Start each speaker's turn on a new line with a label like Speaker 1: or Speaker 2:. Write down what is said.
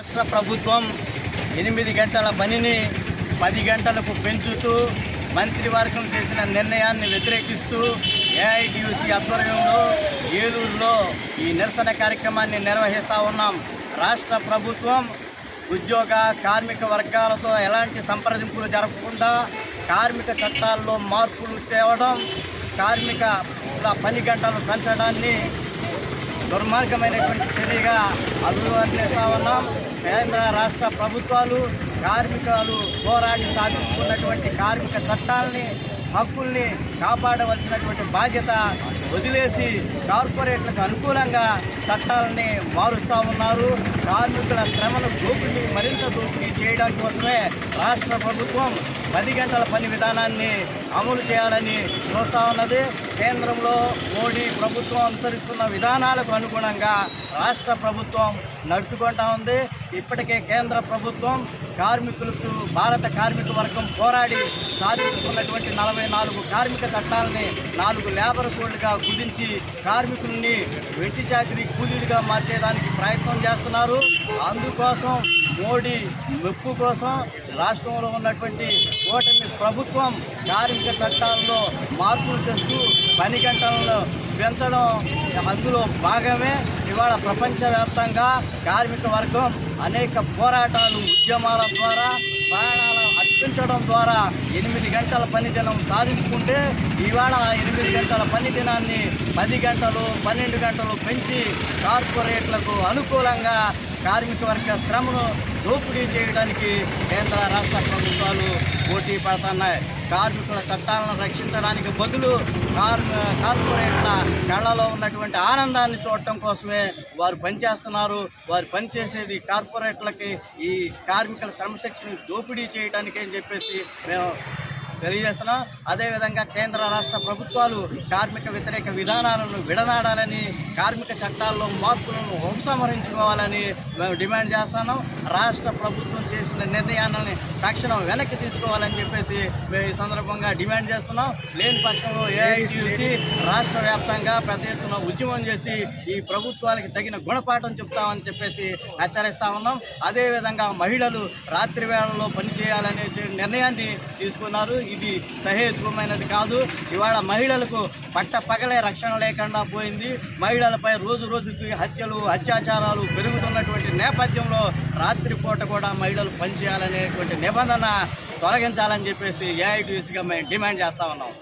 Speaker 1: రాష్ట్ర ప్రభుత్వం ఎనిమిది గంటల పనిని పది గంటలకు పెంచుతూ మంత్రివర్గం చేసిన నిర్ణయాన్ని వ్యతిరేకిస్తూ ఏఐటీయూసీ ఆధ్వర్యంలో ఏలూరులో ఈ నిరసన కార్యక్రమాన్ని నిర్వహిస్తూ ఉన్నాం. రాష్ట్ర ప్రభుత్వం ఉద్యోగ కార్మిక వర్గాలతో ఎలాంటి సంప్రదింపులు జరగకుండా కార్మిక చట్టాల్లో మార్పులు తేవడం కార్మిక పని గంటలు పెంచడాన్ని దుర్మార్గమైనటువంటి చర్యగా అభివర్ణిస్తా ఉన్నాం. కేంద్ర రాష్ట్ర ప్రభుత్వాలు కార్మికులు పోరాడి సాధించుకున్నటువంటి కార్మిక చట్టాలని హక్కుల్ని కాపాడవలసినటువంటి బాధ్యత వదిలేసి కార్పొరేట్లకు అనుకూలంగా చట్టాలని మారుస్తూ ఉన్నారు. కార్మికుల శ్రమను దోపిడీ మరింత దోపిడీ చేయడం కోసమే రాష్ట్ర ప్రభుత్వం పది గంటల పని విధానాన్ని అమలు చేయాలని చూస్తూ ఉన్నది. కేంద్రంలో మోడీ ప్రభుత్వం అనుసరిస్తున్న విధానాలకు అనుగుణంగా రాష్ట్ర ప్రభుత్వం నడుచుకుంటా ఉంది. ఇప్పటికే కేంద్ర ప్రభుత్వం కార్మికులకు భారత కార్మిక వర్గం పోరాడి సాధించుకున్నటువంటి నలభై నాలుగు కార్మిక చట్టాలని నాలుగు లేబర్ కోడ్లుగా కుదించి కార్మికుల్ని వెట్టి చాకరీ కూలీలుగా మార్చేదానికి ప్రయత్నం చేస్తున్నారు. అందుకోసం మోడీ మెప్పు కోసం రాష్ట్రంలో ఉన్నటువంటి కూటమి ప్రభుత్వం కార్మిక చట్టాల్లో మార్పులు చేస్తూ పని గంటలను పెంచడం అందులో భాగమే ఇవాళ ప్రపంచవ్యాప్తంగా కార్మిక వర్గం అనేక పోరాటాలు ఉద్యమాల ద్వారా ప్రాణాలు అర్పించడం ద్వారా ఎనిమిది గంటల పనిదినం సాధించుకుంటే ఇవాళ ఎనిమిది గంటల పని దినాన్ని పది గంటలు పన్నెండు గంటలు పెంచి కార్పొరేట్లకు అనుకూలంగా కార్మిక వర్గ శ్రమను దోపిడీ చేయడానికి కేంద్ర రాష్ట్ర ప్రభుత్వాలు పోటీ పడుతున్నాయి. కార్మికుల చట్టాలను రక్షించడానికి బదులు కార్ కార్పొరేట్ల కళ్ళలో ఉన్నటువంటి ఆనందాన్ని చూడటం కోసమే వారు పనిచేస్తున్నారు. వారు పనిచేసేది కార్పొరేట్లకి ఈ కార్మికుల శ్రమశక్తిని దోపిడీ చేయడానికి అని చెప్పేసి మేము తెలియజేస్తున్నాం. అదేవిధంగా కేంద్ర రాష్ట్ర ప్రభుత్వాలు కార్మిక వ్యతిరేక విధానాలను విడనాడాలని కార్మిక చట్టాల్లో మార్పులను ఉపసంహరించుకోవాలని మేము డిమాండ్ చేస్తున్నాం. రాష్ట్ర ప్రభుత్వం చేసిన నిర్ణయాన్ని తక్షణం వెనక్కి తీసుకోవాలని చెప్పేసి మేము ఈ సందర్భంగా డిమాండ్ చేస్తున్నాం. లేని పక్షంలో ఏఐటీయూసీ రాష్ట్ర వ్యాప్తంగా పెద్ద ఎత్తున ఉద్యమం చేసి ఈ ప్రభుత్వాలకి తగిన గుణపాఠం చెప్తామని చెప్పేసి హెచ్చరిస్తా ఉన్నాం. అదేవిధంగా మహిళలు రాత్రి వేళల్లో పనిచేయాలనే నిర్ణయాన్ని తీసుకున్నారు. ఇది సహేతుకమైనది కాదు. ఇవాళ మహిళలకు పట్ట పగలే రక్షణ లేకుండా పోయింది. మహిళలపై రోజు రోజుకి హత్యలు అత్యాచారాలు పెరుగుతున్నటువంటి నేపథ్యంలో రాత్రిపూట కూడా మహిళలు పనిచేయాలనేటువంటి నిబంధన తొలగించాలని చెప్పేసి ఏఐటీసీగా మేము డిమాండ్ చేస్తా ఉన్నాం.